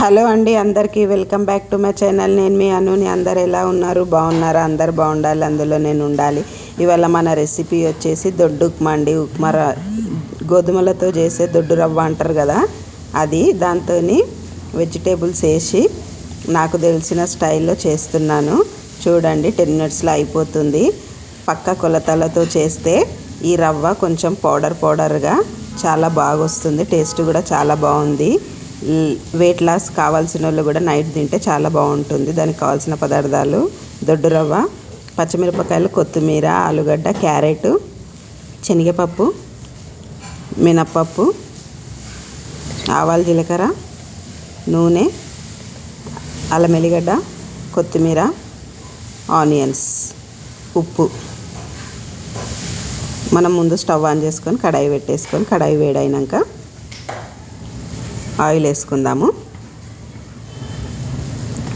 Hello అండి అందరికీ welcome back to my channel. నేను మీ అనుని. అందరు ఎలా ఉన్నారు? బాగున్నారా? అందరు బాగుండాలి. అందులో నేను ఉండాలి. ఇవాళ మన రెసిపీ వచ్చేసి దొడ్డు ఉప్మా అండి. ఉప్మా గోధుమలతో చేసే దొడ్డు రవ్వ అంటారు కదా అది దాంతో వెజిటేబుల్స్ వేసి నాకు తెలిసిన స్టైల్లో చేస్తున్నాను. చూడండి టెన్ మినిట్స్లో అయిపోతుంది. పక్క కొలతలతో చేస్తే ఈ రవ్వ కొంచెం పౌడర్ పౌడర్గా చాలా బాగా వస్తుంది టేస్ట్ కూడా చాలా బాగుంది. వెయిట్ లాస్ కావాల్సిన వాళ్ళు కూడా నైట్ తింటే చాలా బాగుంటుంది. దానికి కావాల్సిన పదార్థాలు దొడ్డు రవ్వ పచ్చిమిరపకాయలు కొత్తిమీర ఆలుగడ్డ క్యారెట్ శనగపప్పు మినప్పప్పు ఆవాలు జీలకర్ర నూనె అల్లం ఎల్లిగడ్డ కొత్తిమీర ఆనియన్స్ ఉప్పు. మనం ముందు స్టవ్ ఆన్ చేసుకొని కడాయి పెట్టేసుకొని కడాయి వేడైనాక ఆయిల్ వేసుకుందాము.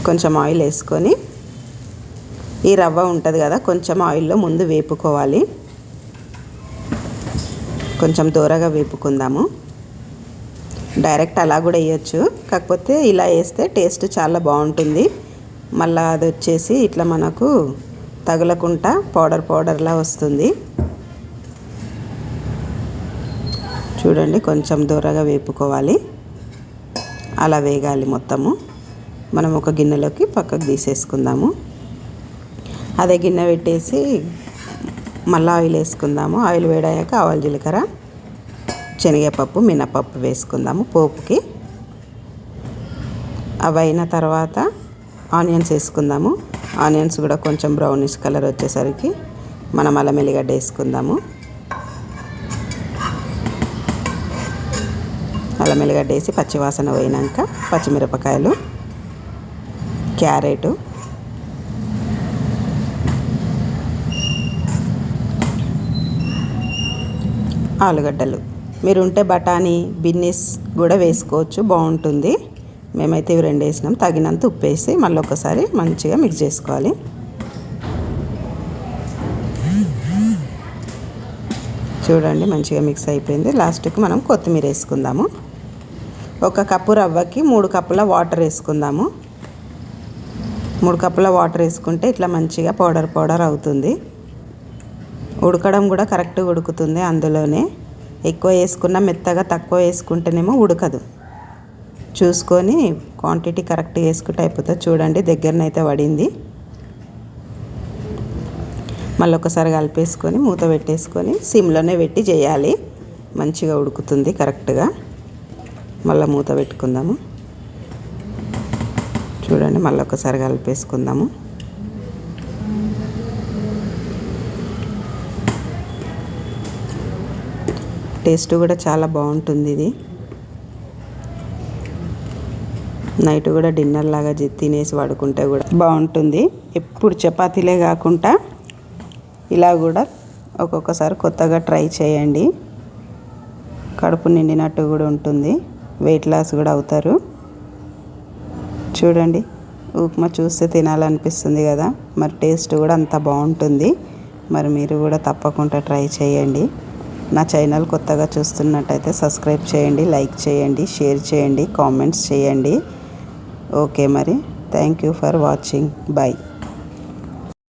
కొంచెం ఆయిల్ వేసుకొని ఈ రవ్వ ఉంటుంది కదా కొంచెం ఆయిల్లో ముందు వేపుకోవాలి. కొంచెం దూరగా వేపుకుందాము. డైరెక్ట్ అలా కూడా వేయచ్చు. కాకపోతే ఇలా వేస్తే టేస్ట్ చాలా బాగుంటుంది. మళ్ళీ అది వచ్చేసి ఇట్లా మనకు తగులకుండా పౌడర్ పౌడర్లా వస్తుంది. చూడండి కొంచెం దూరగా వేపుకోవాలి. అలా వేగాలి మొత్తము. మనం ఒక గిన్నెలోకి పక్కకు తీసేసుకుందాము. అదే గిన్నె పెట్టేసి మళ్ళీ ఆయిల్ వేసుకుందాము. ఆయిల్ వేడాక ఆవాలు జీలకర్ర శనగపప్పు మినపప్పు వేసుకుందాము పోపుకి. అవి అయిన తర్వాత ఆనియన్స్ వేసుకుందాము. ఆనియన్స్ కూడా కొంచెం బ్రౌనిష్ కలర్ వచ్చేసరికి మనం అల్లం ఎల్లిగడ్డ వేసుకుందాము. అల్లం ఎల్లిగడ్డ వేసి పచ్చివాసన పోయినాక పచ్చిమిరపకాయలు క్యారెట్ ఆలుగడ్డలు. మీరు ఉంటే బఠానీ బిన్నీస్ కూడా వేసుకోవచ్చు బాగుంటుంది. మేమైతే ఇవి రెండు వేసినాం. తగినంత ఉప్పు వేసి మళ్ళీ ఒకసారి మంచిగా మిక్స్ చేసుకోవాలి. చూడండి మంచిగా మిక్స్ అయిపోయింది. లాస్ట్కి మనం కొత్తిమీర వేసుకుందాము. ఒక కప్పు రవ్వకి మూడు కప్పుల వాటర్ వేసుకుందాము. మూడు కప్పుల వాటర్ వేసుకుంటే ఇట్లా మంచిగా పౌడర్ పౌడర్ అవుతుంది. ఉడకడం కూడా కరెక్ట్గా ఉడుకుతుంది అందులోనే. ఎక్కువ వేసుకున్న మెత్తగా తక్కువ వేసుకుంటేనేమో ఉడకదు. చూసుకొని క్వాంటిటీ కరెక్ట్గా వేసుకుంటే అయిపోతుంది. చూడండి దగ్గరనైతే పడింది మళ్ళీ ఒకసారి కలిపేసుకొని మూత పెట్టేసుకొని సిమ్లోనే పెట్టి చేయాలి. మంచిగా ఉడుకుతుంది కరెక్ట్గా. మళ్ళీ మూత పెట్టుకుందాము. చూడండి మళ్ళీ ఒకసారి కలిపేసుకుందాము. టేస్ట్ కూడా చాలా బాగుంటుంది ఇది. నైట్ కూడా డిన్నర్ లాగా తినేసి పడుకుంటే కూడా బాగుంటుంది. ఎప్పుడు చపాతీలే కాకుండా ఇలా కూడా ఒక్కొక్కసారి కొత్తగా ట్రై చేయండి. కడుపు నిండినట్టు కూడా ఉంటుంది. వెయిట్ లాస్ కూడా అవుతారు. చూడండి ఉప్మా చూస్తే తినాలనిపిస్తుంది కదా. మరి టేస్ట్ కూడా అంత బాగుంటుంది. మరి మీరు కూడా తప్పకుండా ట్రై చేయండి. నా ఛానల్ కొత్తగా చూస్తున్నట్టయితే సబ్స్క్రైబ్ చేయండి లైక్ చేయండి షేర్ చేయండి కామెంట్స్ చేయండి. ఓకే మరి. Thank you for watching. Bye